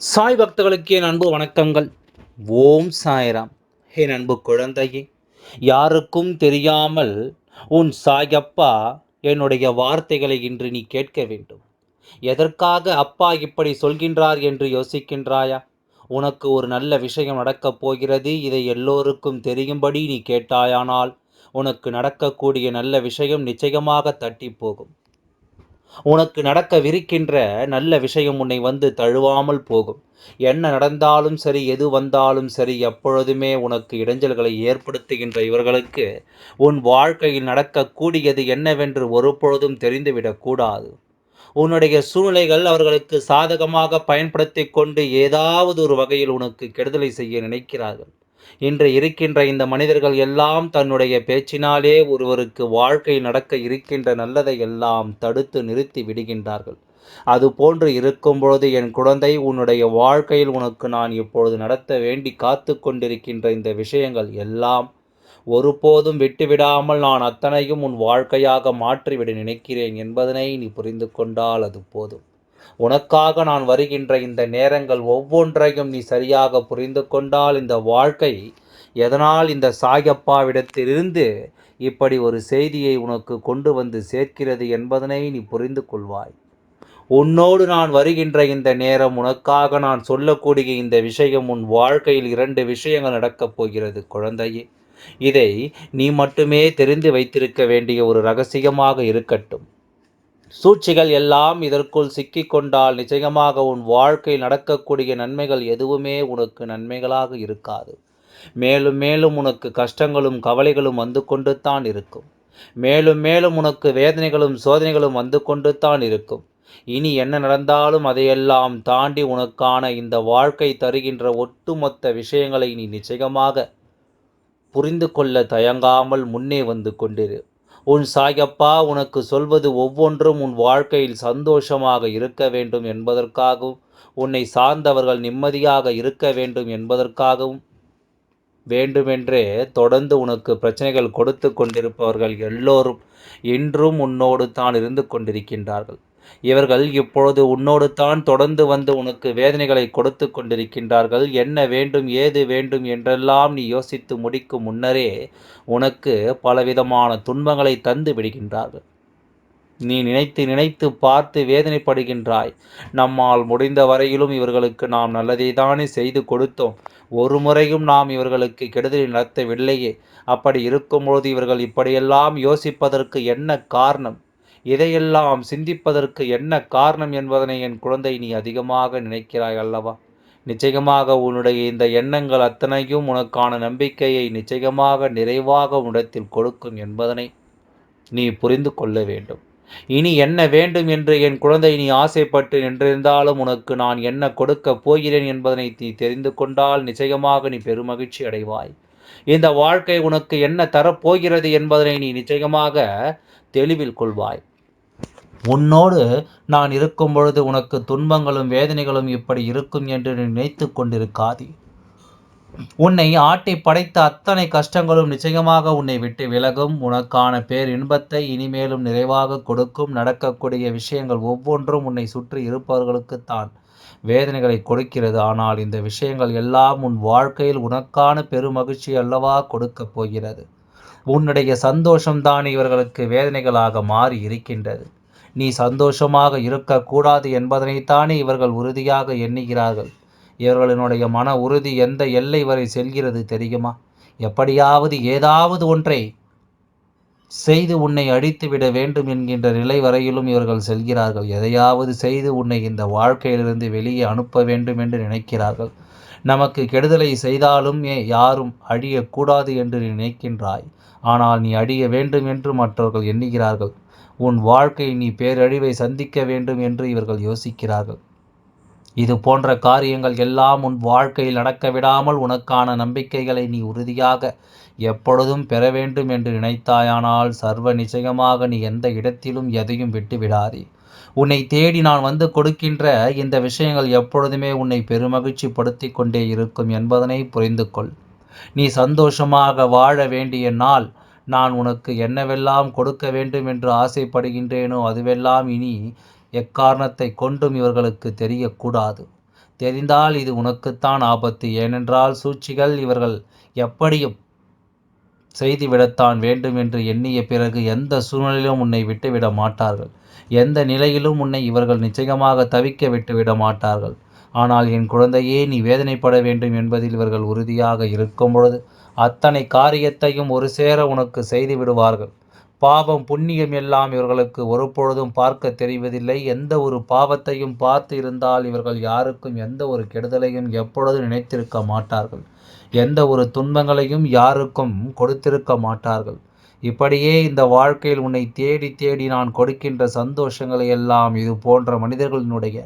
சாய் பக்தர்களுக்கு என் அன்பு வணக்கங்கள். ஓம் சாய்ராம். என் அன்பு குழந்தையே யாருக்கும் தெரியாமல் உன் சாயப்பா என்னுடைய வார்த்தைகளை இன்று நீ கேட்க வேண்டும். எதற்காக அப்பா இப்படி சொல்கின்றார் என்று யோசிக்கின்றாயா? உனக்கு ஒரு நல்ல விஷயம் நடக்கப் போகிறது இதை எல்லோருக்கும் தெரியும்படி நீ கேட்டாயானால் உனக்கு நடக்கக்கூடிய நல்ல விஷயம் நிச்சயமாக தட்டி போகும். உனக்கு நடக்கவிருக்கின்ற நல்ல விஷயம் உன்னை வந்து தழுவாமல் போகும். என்ன நடந்தாலும் சரி எது வந்தாலும் சரி எப்பொழுதுமே உனக்கு இடைஞ்சல்களை ஏற்படுத்துகின்ற இவர்களுக்கு உன் வாழ்க்கையில் நடக்கக்கூடியது என்னவென்று ஒருபொழுதும் தெரிந்துவிடக்கூடாது உன்னுடைய சூழ்நிலைகள் அவர்களுக்கு சாதகமாக பயன்படுத்தி கொண்டு ஏதாவது ஒரு வகையில் உனக்கு கெடுதலை செய்ய நினைக்கிறார்கள். இன்று இருக்கின்ற இந்த மனிதர்கள் எல்லாம் தன்னுடைய பேச்சினாலே ஒருவருக்கு வாழ்க்கை நடக்க இருக்கின்ற நல்லதை எல்லாம் தடுத்து நிறுத்தி விடுகின்றார்கள். அது போன்று இருக்கும் பொழுது என் குழந்தை உன்னுடைய வாழ்க்கையில் உனக்கு நான் இப்பொழுது நடத்த வேண்டி காத்து கொண்டிருக்கின்ற இந்த விஷயங்கள் எல்லாம் ஒருபோதும் விட்டுவிடாமல் நான் அத்தனையும் உன் வாழ்க்கையாக மாற்றிவிட நினைக்கிறேன் என்பதனை நீ புரிந்து கொண்டால் அது போதும். உனக்காக நான் வருகின்ற இந்த நேரங்கள் ஒவ்வொன்றையும் நீ சரியாக புரிந்து கொண்டால் இந்த வாழ்க்கை எதனால் இந்த சாயப்பாவிடத்திலிருந்து இப்படி ஒரு செய்தியை உனக்கு கொண்டு வந்து சேர்க்கிறது என்பதனை நீ புரிந்து கொள்வாய். உன்னோடு நான் வருகின்ற இந்த நேரம் உனக்காக நான் சொல்லக்கூடிய இந்த விஷயம் உன் வாழ்க்கையில் இரண்டு விஷயங்கள் நடக்கப் போகிறது குழந்தையே. இதை நீ மட்டுமே தெரிந்து வைத்திருக்க வேண்டிய ஒரு ரகசியமாக இருக்கட்டும். சூழ்ச்சிகள் எல்லாம் இதற்குள் சிக்கிக்கொண்டால் நிச்சயமாக உன் வாழ்க்கையில் நடக்கக்கூடிய நன்மைகள் எதுவுமே உனக்கு நன்மைகளாக இருக்காது. மேலும் மேலும் உனக்கு கஷ்டங்களும் கவலைகளும் வந்து கொண்டு தான் இருக்கும். மேலும் மேலும் உனக்கு வேதனைகளும் சோதனைகளும் வந்து கொண்டு தான் இருக்கும். இனி என்ன நடந்தாலும் அதையெல்லாம் தாண்டி உனக்கான இந்த வாழ்க்கை தருகின்ற ஒட்டுமொத்த விஷயங்களை நீ நிச்சயமாக புரிந்து கொள்ள தயங்காமல் முன்னே வந்து கொண்டிரு. உன் சாயப்பா உனக்கு சொல்வது ஒவ்வொன்றும் உன் வாழ்க்கையில் சந்தோஷமாக இருக்க வேண்டும் என்பதற்காகவும் உன்னை சார்ந்தவர்கள் நிம்மதியாக இருக்க வேண்டும் என்பதற்காகவும் வேண்டுமென்றே தொடர்ந்து உனக்கு பிரச்சனைகள் கொடுத்து கொண்டிருப்பவர்கள் எல்லோரும் இன்றும் உன்னோடு தான் இருந்து கொண்டிருக்கின்றார்கள். இவர்கள் இப்பொழுது உன்னோடு தான் தொடர்ந்து வந்து உனக்கு வேதனைகளை கொடுத்து கொண்டிருக்கின்றார்கள். என்ன வேண்டும் ஏது வேண்டும் என்றெல்லாம் நீ யோசித்து முடிக்கும் முன்னரே உனக்கு பலவிதமான துன்பங்களை தந்து விடுகின்றார்கள். நீ நினைத்து நினைத்து பார்த்து வேதனைப்படுகின்றாய். நம்மால் முடிந்த வரையிலும் இவர்களுக்கு நாம் நல்லதை தானே செய்து கொடுத்தோம். ஒரு முறையும் நாம் இவர்களுக்கு கெடுதலை நடத்தவில்லையே. அப்படி இருக்கும்பொழுது இவர்கள் இப்படியெல்லாம் யோசிப்பதற்கு என்ன காரணம்? இதையெல்லாம் சிந்திப்பதற்கு என்ன காரணம் என்பதனை என் குழந்தை நீ அதிகமாக நினைக்கிறாய் அல்லவா? நிச்சயமாக உன்னுடைய இந்த எண்ணங்கள் அத்தனையும் உனக்கான நம்பிக்கையை நிச்சயமாக நிறைவாக உன்னிடத்தில் கொடுக்கும் என்பதனை நீ புரிந்து கொள்ள வேண்டும். இனி என்ன வேண்டும் என்று என் குழந்தை நீ ஆசைப்பட்டு நின்றிருந்தாலும் உனக்கு நான் என்ன கொடுக்கப் போகிறேன் என்பதனை நீ தெரிந்து கொண்டால் நிச்சயமாக நீ பெருமகிழ்ச்சி அடைவாய். இந்த வாழ்க்கை உனக்கு என்ன தரப்போகிறது என்பதனை நீ நிச்சயமாக தெளிவில் கொள்வாய். உன்னோடு நான் இருக்கும் பொழுது உனக்கு துன்பங்களும் வேதனைகளும் இப்படி இருக்கும் என்று நினைத்து கொண்டிருக்காதே. உன்னை ஆட்டி படைத்த அத்தனை கஷ்டங்களும் நிச்சயமாக உன்னை விட்டு விலகும். உனக்கான பேர் இன்பத்தை இனிமேலும் நிறைவாக கொடுக்கும். நடக்கக்கூடிய விஷயங்கள் ஒவ்வொன்றும் உன்னை சுற்றி இருப்பவர்களுக்குத்தான் வேதனைகளை கொடுக்கிறது. ஆனால் இந்த விஷயங்கள் எல்லாம் உன் வாழ்க்கையில் உனக்கான பெருமகிழ்ச்சி அல்லவா கொடுக்கப் போகிறது? உன்னுடைய சந்தோஷம்தான் இவர்களுக்கு வேதனைகளாக மாறி இருக்கின்றது. நீ சந்தோஷமாக இருக்கக்கூடாது என்பதனைத்தானே இவர்கள் உறுதியாக எண்ணுகிறார்கள். இவர்களினுடைய மன உறுதி எந்த எல்லை வரை செல்கிறது தெரியுமா? எப்படியாவது ஏதாவது ஒன்றை செய்து உன்னை அழித்துவிட வேண்டும் என்கின்ற நிலை வரையிலும் இவர்கள் செல்கிறார்கள். எதையாவது செய்து உன்னை இந்த வாழ்க்கையிலிருந்து வெளியே அனுப்ப வேண்டும் என்று நினைக்கிறார்கள். நமக்கு கெடுதலை செய்தாலும் யாரும் அழியக்கூடாது என்று நினைக்கின்றாய். ஆனால் நீ அழிய வேண்டும் என்று மற்றவர்கள் எண்ணுகிறார்கள். உன் வாழ்க்கை நீ பேரழிவை சந்திக்க வேண்டும் என்று இவர்கள் யோசிக்கிறார்கள். இது போன்ற காரியங்கள் எல்லாம் உன் வாழ்க்கையில் நடக்க விடாமல் உனக்கான நம்பிக்கைகளை நீ உறுதியாக எப்பொழுதும் பெற வேண்டும் என்று நினைத்தாயானால் சர்வ நிச்சயமாக நீ எந்த இடத்திலும் எதையும் விட்டு விடாதே உன்னை தேடி நான் வந்து கொடுக்கின்ற இந்த விஷயங்கள் எப்பொழுதுமே உன்னை பெருமகிழ்ச்சி படுத்தி கொண்டே இருக்கும் என்பதனை புரிந்து கொள் நீ சந்தோஷமாக வாழ வேண்டிய நாள் நான் உனக்கு என்னவெல்லாம் கொடுக்க வேண்டும் என்று ஆசைப்படுகின்றேனோ அதுவெல்லாம் இனி எக்காரணத்தை கொண்டும் இவர்களுக்கு தெரியக்கூடாது. தெரிந்தால் இது உனக்குத்தான் ஆபத்து. ஏனென்றால் சூழ்ச்சிகள் இவர்கள் எப்படியும் செய்துவிடத்தான் வேண்டும் என்று எண்ணிய பிறகு எந்த சூழ்நிலையிலும் உன்னை விட்டுவிட மாட்டார்கள். எந்த நிலையிலும் உன்னை இவர்கள் நிச்சயமாக தவிக்க விட்டுவிட மாட்டார்கள். ஆனால் என் குழந்தையே நீ வேதனைப்பட வேண்டும் என்பதில் இவர்கள் உறுதியாக இருக்கும் பொழுது அத்தனை காரியத்தையும் ஒரு சேர உனக்கு செய்து விடுவார்கள். பாவம் புண்ணியம் எல்லாம் இவர்களுக்கு ஒருபொழுதும் பார்க்க தெரிவதில்லை. எந்த ஒரு பாவத்தையும் பார்த்து இருந்தால் இவர்கள் யாருக்கும் எந்த ஒரு கெடுதலையும் எப்பொழுதும் நினைத்திருக்க மாட்டார்கள். எந்த ஒரு துன்பங்களையும் யாருக்கும் கொடுத்திருக்க மாட்டார்கள். இப்படியே இந்த வாழ்க்கையில் உன்னை தேடி தேடி நான் கொடுக்கின்ற சந்தோஷங்களை எல்லாம் இது போன்ற மனிதர்களினுடைய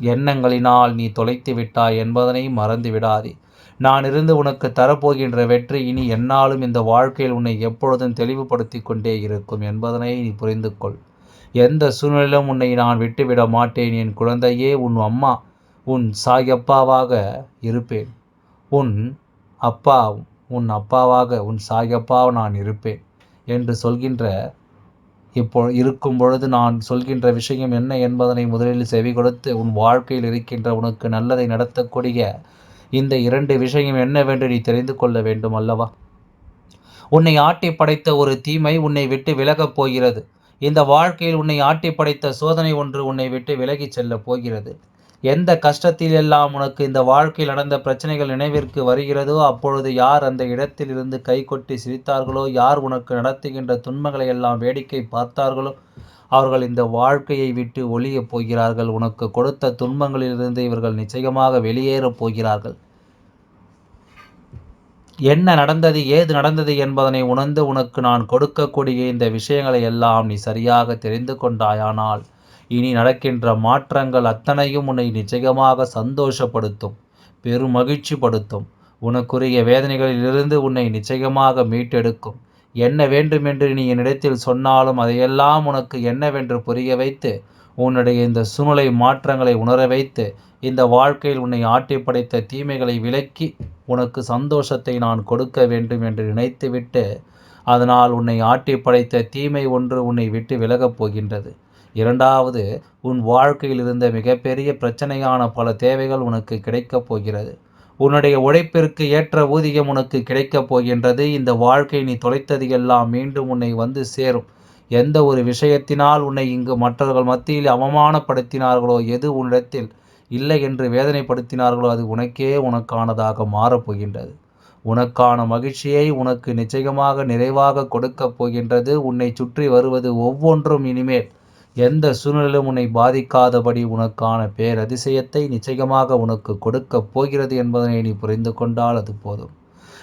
எண்ணங்களினால் நீ தொலைத்து விட்டாய் என்பதனை மறந்து விடாதே. நான் இருந்து உனக்கு தரப்போகின்ற வெற்றி இனி என்னாலும் இந்த வாழ்க்கையில் உன்னை எப்பொழுதும் தெளிவுபடுத்தி கொண்டே இருக்கும் என்பதனை நீ புரிந்து கொள். எந்த சூழ்நிலையிலும் உன்னை நான் விட்டுவிட மாட்டேன். என் குழந்தையே உன் அம்மா உன் சாயப்பாவாக இருப்பேன். உன் அப்பா உன் அப்பாவாக உன் சாயப்பாக நான் இருப்பேன் என்று சொல்கின்ற இப்போ இருக்கும் பொழுது நான் சொல்கின்ற விஷயம் என்ன என்பதனை முதலில் செவி கொடுத்து உன் வாழ்க்கையில் இருக்கின்ற உனக்கு நல்லதை நடத்தக்கூடிய இந்த இரண்டு விஷயம் என்னவென்று நீ தெரிந்து கொள்ள வேண்டும் அல்லவா? உன்னை ஆட்டி படைத்த ஒரு தீமை உன்னை விட்டு விலகப் போகிறது. இந்த வாழ்க்கையில் உன்னை ஆட்டி படைத்த சோதனை ஒன்று உன்னை விட்டு விலகிச் செல்லப் போகிறது. எந்த கஷ்டத்தில் எல்லாம் உனக்கு இந்த வாழ்க்கையில் நடந்த பிரச்சனைகள் நினைவிற்கு வருகிறதோ அப்பொழுது யார் அந்த இடத்தில் இருந்து கை கொட்டி சிரித்தார்களோ யார் உனக்கு நடத்துகின்ற துன்பங்களை எல்லாம் வேடிக்கை பார்த்தார்களோ அவர்கள் இந்த வாழ்க்கையை விட்டு ஒளியப் போகிறார்கள். உனக்கு கொடுத்த துன்பங்களிலிருந்து இவர்கள் நிச்சயமாக வெளியேறப் போகிறார்கள். என்ன நடந்தது ஏது நடந்தது என்பதனை உணர்ந்து உனக்கு நான் கொடுக்கக்கூடிய இந்த விஷயங்களை எல்லாம் நீ சரியாக தெரிந்து கொண்டாயானால் இனி நடக்கின்ற மாற்றங்கள் அத்தனையும் உன்னை நிச்சயமாக சந்தோஷப்படுத்தும் பெரும் மகிழ்ச்சிப்படுத்தும் உனக்குரிய வேதனைகளிலிருந்து உன்னை நிச்சயமாக மீட்டெடுக்கும். என்ன வேண்டுமென்று நீ என்னிடத்தில் சொன்னாலும் அதையெல்லாம் உனக்கு என்னவென்று புரிய வைத்து உன்னுடைய இந்த சூழ்நிலை மாற்றங்களை உணர வைத்து இந்த வாழ்க்கையில் உன்னை ஆட்டி படைத்த தீமைகளை விலக்கி உனக்கு சந்தோஷத்தை நான் கொடுக்க வேண்டும் என்று நினைத்துவிட்டு அதனால் உன்னை ஆட்டி படைத்த தீமை ஒன்று உன்னை விட்டு விலகப் போகின்றது. இரண்டாவது உன் வாழ்க்கையில் இருந்த மிகப்பெரிய பிரச்சனையான பல தேவைகள் உனக்கு கிடைக்கப் போகிறது. உன்னுடைய உழைப்பிற்கு ஏற்ற ஊதியம் உனக்கு கிடைக்கப் போகின்றது. இந்த வாழ்க்கை நீ தொலைத்தது எல்லாம் மீண்டும் உன்னை வந்து சேரும். எந்த ஒரு விஷயத்தினால் உன்னை இங்கு மற்றவர்கள் மத்தியில் அவமானப்படுத்தினார்களோ எது உன்னிடத்தில் இல்லை என்று வேதனைப்படுத்தினார்களோ அது உனக்கே உனக்கானதாக மாறப்போகின்றது உனக்கான மகிழ்ச்சியை உனக்கு நிச்சயமாக நிறைவாக கொடுக்கப் போகின்றது. உன்னை சுற்றி வருவது ஒவ்வொன்றும் இனிமேல். எந்த சூழ்நிலையிலும் உன்னை பாதிக்காதபடி உனக்கான பேரதிசயத்தை நிச்சயமாக உனக்கு கொடுக்கப் போகிறது என்பதனை நீ புரிந்து கொண்டால் அது போதும்.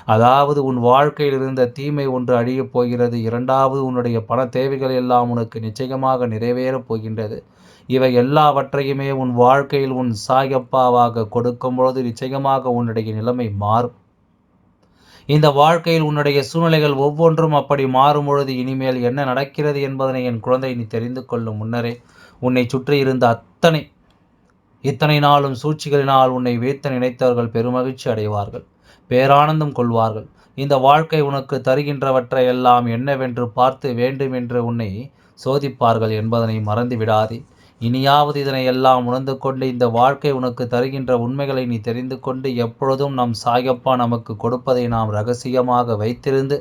அதாவது உன் வாழ்க்கையில் இருந்த தீமை ஒன்று அழியப் போகிறது இரண்டாவது உன்னுடைய பண தேவைகள் எல்லாம் உனக்கு நிச்சயமாக நிறைவேறப் போகின்றது. இவை எல்லாவற்றையுமே உன் வாழ்க்கையில் உன் சாயப்பாவாக கொடுக்கும் பொழுது நிச்சயமாக உன்னுடைய நிலைமை மாறும். இந்த வாழ்க்கையில் உன்னுடைய சூழ்நிலைகள் ஒவ்வொன்றும் அப்படி மாறும் பொழுது இனிமேல் என்ன நடக்கிறது என்பதனை என் குழந்தை நீ தெரிந்து கொள்ளும் முன்னரே. உன்னை சுற்றி இருந்த அத்தனை இத்தனை நாளும் சூழ்ச்சிகளினால் உன்னை வீழ்த்த நினைத்தவர்கள் பெருமகிழ்ச்சி அடைவார்கள் பேரானந்தம் கொள்வார்கள். இந்த வாழ்க்கை உனக்கு தருகின்றவற்றை எல்லாம் என்னவென்று பார்த்து வேண்டுமென்று உன்னை சோதிப்பார்கள் என்பதனை மறந்து விடாதே இனியாவது இதனை எல்லாம் உணர்ந்து கொண்டு இந்த வாழ்க்கை உனக்கு தருகின்ற உண்மைகளை நீ தெரிந்து கொண்டு எப்பொழுதும் நம் சாயப்பா நமக்கு கொடுப்பதை நாம் ரகசியமாக வைத்திருந்து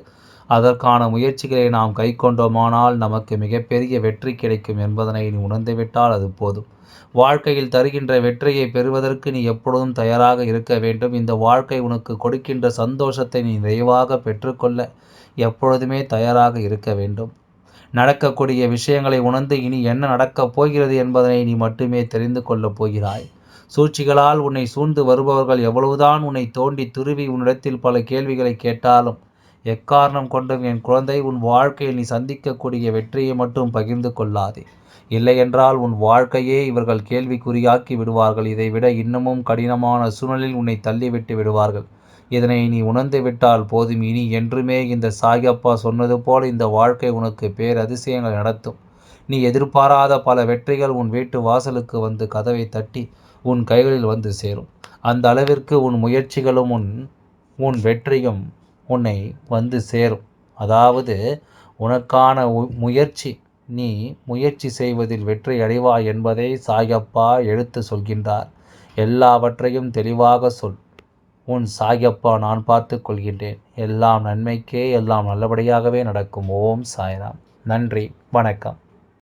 அதற்கான முயற்சிகளை நாம் கை கொண்டோமானால் நமக்கு மிகப்பெரிய வெற்றி கிடைக்கும் என்பதனை நீ உணர்ந்துவிட்டால் அது போதும். வாழ்க்கையில் தருகின்ற வெற்றியை பெறுவதற்கு நீ எப்பொழுதும் தயாராக இருக்க வேண்டும். இந்த வாழ்க்கை உனக்கு கொடுக்கின்ற சந்தோஷத்தை நீ நிறைவாக பெற்றுக்கொள்ள எப்பொழுதுமே தயாராக இருக்க வேண்டும். நடக்கக்கூடிய விஷயங்களை உணர்ந்து இனி என்ன நடக்கப் போகிறது என்பதனை நீ மட்டுமே தெரிந்து கொள்ளப் போகிறாய். சூழ்ச்சிகளால் உன்னை சூழ்ந்து வருபவர்கள் எவ்வளவுதான் உன்னை தோண்டி துருவி உன்னிடத்தில் பல கேள்விகளை கேட்டாலும் எக்காரணம் கொண்டும் என் குழந்தை உன் வாழ்க்கையில் நீ சந்திக்கக்கூடிய வெற்றியை மட்டும் பகிர்ந்து கொள்ளாதே. இல்லையென்றால் உன் வாழ்க்கையே இவர்கள் கேள்விக்குறியாக்கி விடுவார்கள். இதைவிட இன்னமும் கடினமான சூழலில் உன்னை தள்ளிவிட்டு விடுவார்கள். இதனை நீ உணர்ந்து விட்டால் போதும். இனி என்றுமே இந்த சாயப்பா சொன்னது போல இந்த வாழ்க்கை உனக்கு பேரதிசயங்கள் நடத்தும். நீ எதிர்பாராத பல வெற்றிகள் உன் வீட்டு வாசலுக்கு வந்து கதவை தட்டி உன் கைகளில் வந்து சேரும். அந்த அளவிற்கு உன் முயற்சிகளும் உன் உன் வெற்றியும் உன்னை வந்து சேரும். அதாவது உனக்கான முயற்சி நீ முயற்சி செய்வதில் வெற்றி அடைவாய் என்பதை சாயப்பா எடுத்து சொல்கின்றார். எல்லாவற்றையும் தெளிவாக சொல். உன் சாயப்பா நான் பார்த்து கொள்கின்றேன். எல்லாம் நன்மைக்கே எல்லாம் நல்லபடியாகவே நடக்கும். ஓம் சாய்ராம். நன்றி. வணக்கம்.